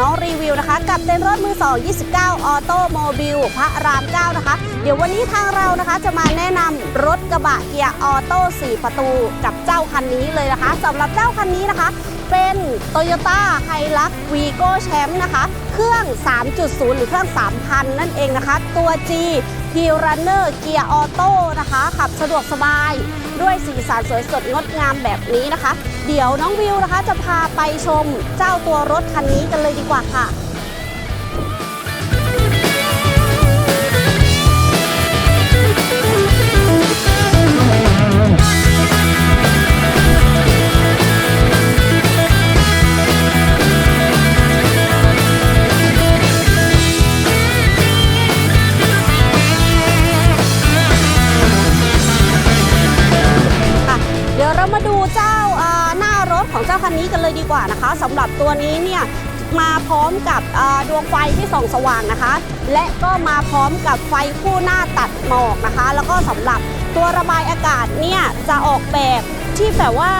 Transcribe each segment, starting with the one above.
น้องรีวิวนะคะ กับเต้นรถมือ 2 29 ออโตโมบิลพระราม 9 นะคะ เดี๋ยววันนี้ทางเรานะคะจะมาแนะนำรถกระบะเกียร์ออโต้4ประตูกับเจ้าคันนี้เลยนะคะสำหรับเจ้าคันนี้นะคะ เป็น Toyota h i l u x Vigo Champ นะคะ เครื่อง 3.0 หรือเครื่อง 3,000 นั่นเองนะคะ ตัว G ฮีรันเนอร์เกียร์ออโต้นะคะ ขับสะดวกสบายด้วยสีสันสวยสดงดงามแบบนี้นะคะ เดี๋ยวน้องวิวนะคะจะพาไปชมเจ้าตัวรถคันนี้กันเลยดีกว่าค่ะ คันนี้กันเลยดีกว่านะคะสำหรับตัวนี้เนี่ยมาพร้อมกับดวงไฟที่ส่องสว่างนะคะ และก็มาพร้อมกับไฟคู่หน้าตัดหมอกนะคะ แล้วก็สำหรับตัวระบายอากาศเนี่ยจะออกแบบ ที่แบบว่า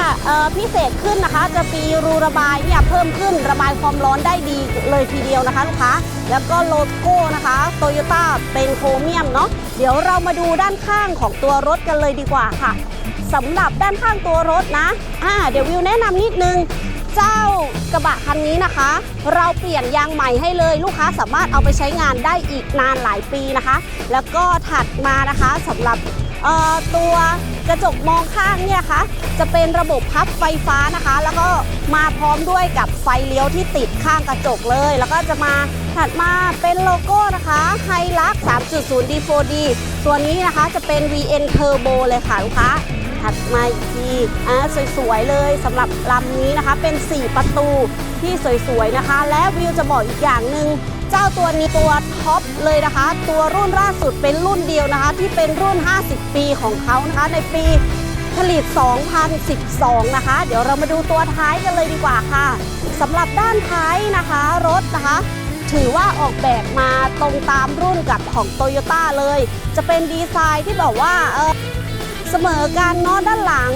พิเศษขึ้นนะคะ จะมีรูระบายเนี่ยเพิ่มขึ้นระบายความร้อนได้ดีเลยทีเดียวนะคะลูกค้าแล้วก็โลโก้นะคะโตโยต้าเป็นโครเมียมเนาะเดี๋ยวเรามาดูด้านข้างของตัวรถกันเลยดีกว่าค่ะสำหรับด้านข้างตัวรถนะอ่าเดี๋ยววิวแนะนำนิดนึงเจ้ากระบะคันนี้นะคะ เราเปลี่ยนยางใหม่ให้เลยลูกค้าสามารถเอาไปใช้งานได้อีกนานหลายปีนะคะ แล้วก็ถัดมานะคะสำหรับเอ่อตัว กระจกมองข้างเนี่ยคะจะเป็นระบบพับไฟฟ้านะคะ แล้วก็มาพร้อมด้วยกับไฟเลี้ยวที่ติดข้างกระจกเลย แล้วก็จะมาถัดมาเป็นโลโก้นะคะไฮลัก3.0 D4D ตัวนี้นะคะจะเป็น VN Turbo เลยค่ะลูกค้าถัดมาอีกทีอ่าสวยๆเลยสำหรับลำนี้นะคะเป็น 4 ประตูที่สวยๆนะคะ และวิวจะบอกอีกอย่างหนึ่ง เจ้าตัวนี้ตัวท็อปเลยนะคะ ตัวรุ่นล่าสุดเป็นรุ่นเดียวนะคะ ที่เป็นรุ่น 50 ปีของเขานะคะ ในปีผลิต 2012 นะคะ เดี๋ยวเรามาดูตัวท้ายกันเลยดีกว่าค่ะสำหรับด้านท้ายนะคะรถนะคะ ถือว่าออกแบบมาตรงตามรุ่นกับของ t o y ยต้าเลย จะเป็นดีไซน์ที่แบบว่าเออเสมอกันเนาะด้านหลัง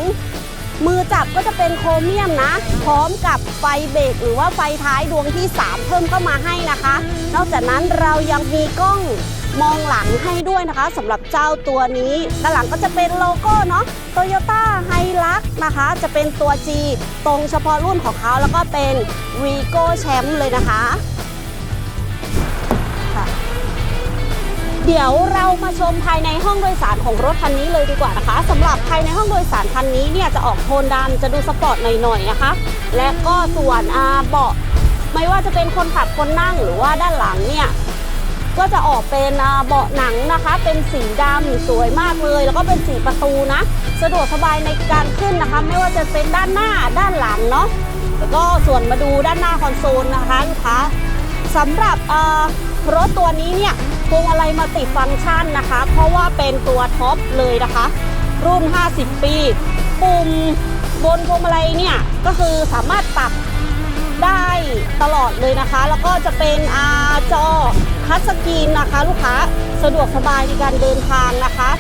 มือจับก็จะเป็นโครเมียมนะ พร้อมกับไฟเบรกหรือว่าไฟท้ายดวงที่ 3 เพิ่มเข้ามาให้นะคะ นอกจากนั้นเรายังมีกล้องมองหลังให้ด้วยนะคะสำหรับเจ้าตัวนี้ด้านหลังก็จะเป็นโลโก้เนาะ Toyota h i l u x นะคะ จะเป็นตัว G ตรงเฉพาะรุ่นของเขาแล้วก็เป็น Vigo Champ เลยนะคะค่ะ เดี๋ยวเรามาชมภายในห้องโดยสารของรถคันนี้เลยดีกว่านะคะสำหรับภายในห้องโดยสารคันนี้เนี่ยจะออกโทนดำจะดูสปอร์ตหน่อยๆนะคะ และก็ส่วนอาเบาะไม่ว่าจะเป็นคนขับคนนั่งหรือว่าด้านหลังเนี่ยก็จะออกเป็นเบาะหนังนะคะ เป็นสีดำสวยมากเลย แล้วก็เป็นสีประตูนะ สะดวกสบายในการขึ้นนะคะ ไม่ว่าจะเป็นด้านหน้าด้านหลังเนาะแล้วก็ส่วนมาดูด้านหน้าคอนโซลนะคะลูกค้าสำหรับรถตัวนี้เนี่ย พวงอะไรมาติดฟังก์ชันนะคะ เพราะว่าเป็นตัวท็อปเลยนะคะ รุ่น 50 ปี ปุ่มบนพวงมาลัยเนี่ยก็คือสามารถปรับได้ตลอดเลยนะคะ แล้วก็จะเป็นอาจอทัชสกรีนนะคะ ลูกค้าสะดวกสบายในการเดินทางนะคะ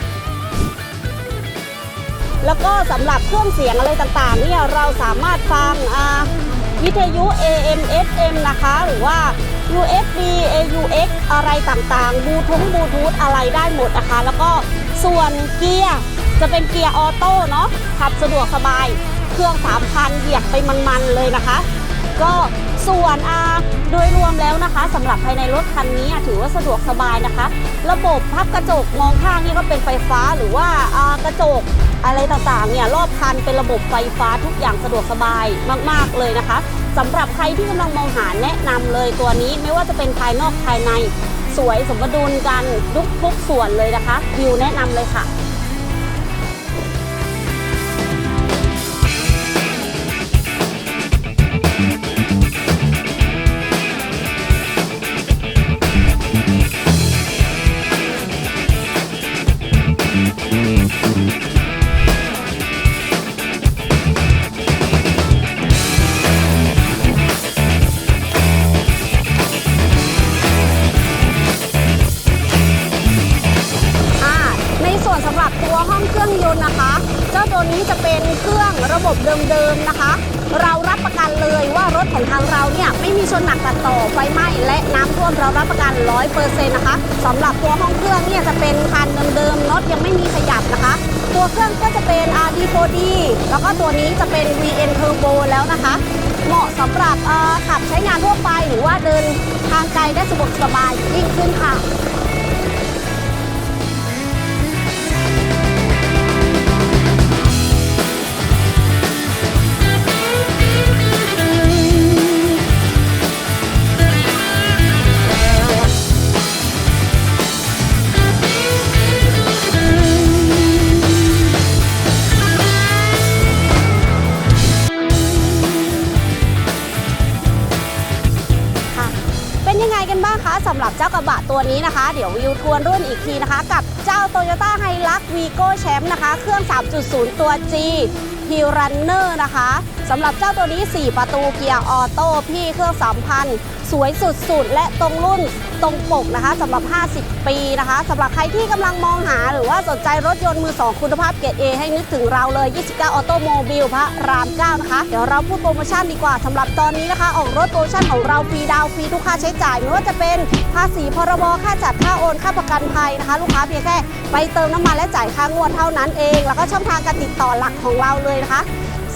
แล้วก็สำหรับเครื่องเสียงอะไรต่างๆเนี่ยเราสามารถฟังวิทยุ AM FM นะคะ หรือว่า USB AUX อะไรต่างๆบลูทูธบลูทูธอะไรได้หมดนะคะ แล้วก็ส่วนเกียร์จะเป็นเกียร์ออโต้เนาะขับสะดวกสบาย เครื่อง3,000เหยียบไปมันๆเลยนะคะ ก็ส่วนอาโดยรวมแล้วนะคะสำหรับภายในรถคันนี้ถือว่าสะดวกสบายนะคะ ระบบพับกระจกมองข้างนี่ก็เป็นไฟฟ้าหรือว่าอ่ากระจกอะไรต่างๆเนี่ยรอบคันเป็นระบบไฟฟ้าทุกอย่างสะดวกสบายมาก ๆเลยนะคะ สำหรับใครที่กำลังมองหาแนะนำเลยตัวนี้ไม่ว่าจะเป็นภายนอกภายในสวยสมดุลกันทุกทุกส่วนเลยนะคะวิวแนะนำเลยค่ะ ตัวนี้จะเป็นเครื่องระบบเดิมๆนะคะ เรารับประกันเลยว่ารถของทางเราเนี่ยไม่มีชนหนักตัดต่อไฟไหม้และน้ำท่วมเรารับประกัน 100%นะคะสำหรับตัวห้องเครื่องเนี่ยจะเป็นคันเดิมๆน็อตยังไม่มีขยับนะคะ ตัวเครื่องก็จะเป็น RD4D แล้วก็ตัวนี้จะเป็น VN Turbo แล้วนะคะ เหมาะสำหรับขับใช้งานทั่วไปหรือว่าเดินทางไกลได้สะดวกสบายยิ่งขึ้นค่ะ หรับเจ้ากระบะตัวนี้นะคะ เดี๋ยววิวทวนรุ่นอีกทีนะคะ กับเจ้า Toyota h i l u x Vigo Champ นะคะ เครื่อง 3.0 ตัว G h i l Runner นะคะสำหรับเจ้าตัวนี้ 4 ประตูเกียร์ออโต้พี่เครื่อง3,000 สวยสุดๆ และตรงรุ่นตรงปกนะคะสำหรับ 50 ปีนะคะสำหรับใครที่กำลังมองหาหรือว่าสนใจรถยนต์มือ 2 คุณภาพเกรด A ให้นึกถึงเราเลย 29 ออโตโมบิลพระราม 9 นะคะ เดี๋ยวเราพูดโปรโมชั่นดีกว่าสำหรับตอนนี้นะคะ ออกรถโปรโมชั่นของเราฟรีดาวฟรีทุกค่าใช้จ่าย ไม่ว่าจะเป็นภาษีพรบค่าจัดค่าโอน ค่าประกันภัยนะคะ ลูกค้าเพียงแค่ไปเติมน้ำมันและจ่ายค่างวดเท่านั้นเอง แล้วก็ช่องทางการติดต่อหลักของเราเลยนะคะ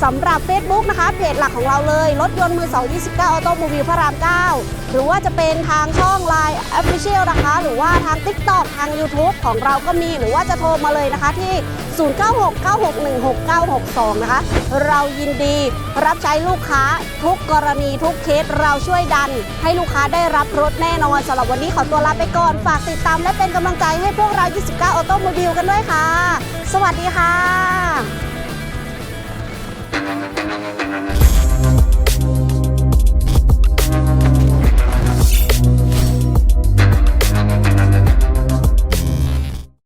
สำหรับ Facebook นะคะเพจหลักของเราเลยรถยนต์มือ2 29 ออโตโมบิลพระราม 9 หรือว่าจะเป็นทางช่อง Line Official นะคะ หรือว่าทาง TikTok ทาง YouTube ของเราก็มี หรือว่าจะโทรมาเลยนะคะที่ 0969616962 นะคะ เรายินดีรับใช้ลูกค้าทุกกรณีทุกเคสเราช่วยดัน ให้ลูกค้าได้รับรถแน่นอนสำหรับวันนี้ขอตัวลาไปก่อน ฝากติดตามและเป็นกำลังใจให้พวกเรา 29 ออโตโมบิลกันด้วยค่ะ สวัสดีค่ะ Thank you.